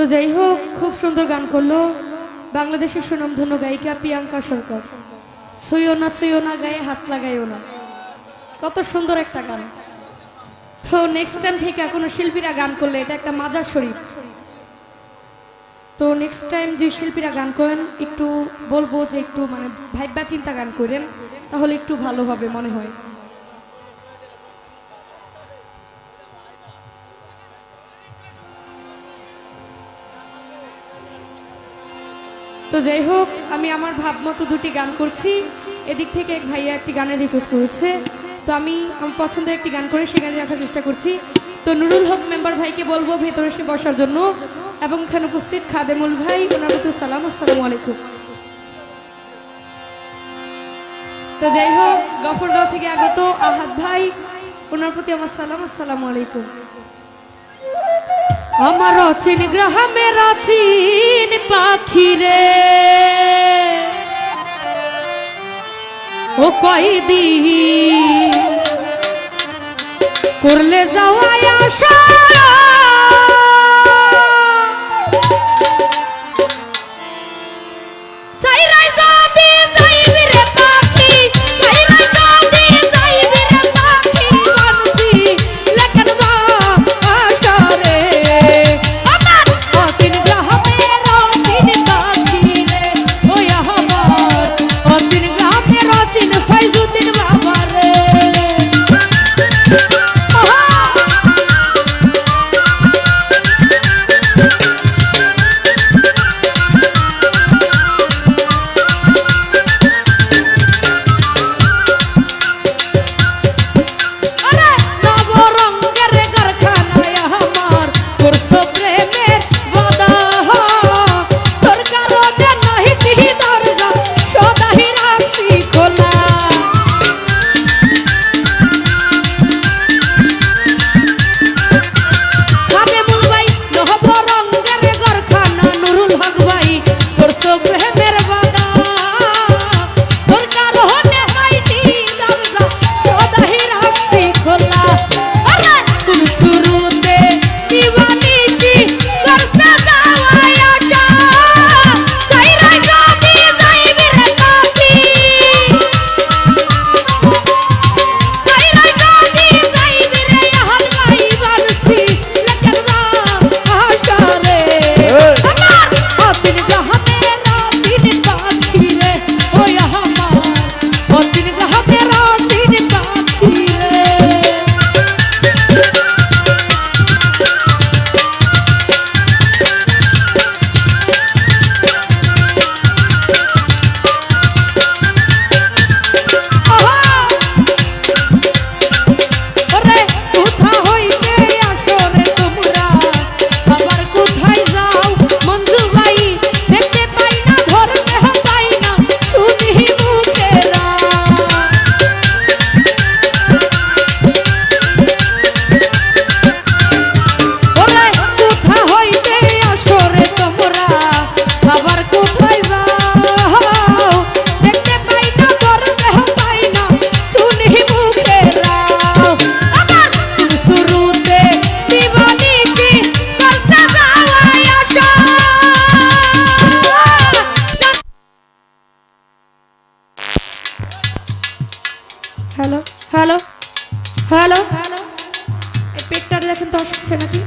তো যাই হোক, খুব সুন্দর গান করল বাংলাদেশের সুনামধন্য গায়িকা প্রিয়াঙ্কা সরকার। সইও না সইও না, গায়ে হাত লাগাইও না। কত সুন্দর একটা গান। তো নেক্সট টাইম থেকে কোনো শিল্পীরা গান করলে এটা একটা মাজার শরীফ। তো নেক্সট টাইম যে শিল্পীরা গান করেন, একটু বলব যে একটু মানে ভাইবা চিন্তা গান করেন, তাহলে একটু ভালো হবে মনে হয়। তো যাই হোক, আমি আমার ভাব মতো দুটি গান করছি। এদিক থেকে এক ভাইয়া একটি গানের রিকোয়েস্ট করেছে। তো আমি আমার পছন্দের একটি গান করে সেই গানে রাখার চেষ্টা করছি। তো নুরুল হক মেম্বার ভাইকে বলব ভেতরে এসে বসার জন্য। এবং এখানে উপস্থিত খাদেমুল ভাই, ওনার সালাম, আসসালামু আলাইকুম। তো যাই হোক, গফরগাঁও থেকে আগত আহাদ ভাই, ওনার প্রতি আমার সালাম, আসসালামু আলাইকুম। আমার অচিন গ্রামের অচিন পাখি রে। ও কয়দি করলে যাওয়ায় আশা হ্যালো হ্যালো হ্যালো হ্যালো এই পেটটা দেখেন তো আসছে নাকি?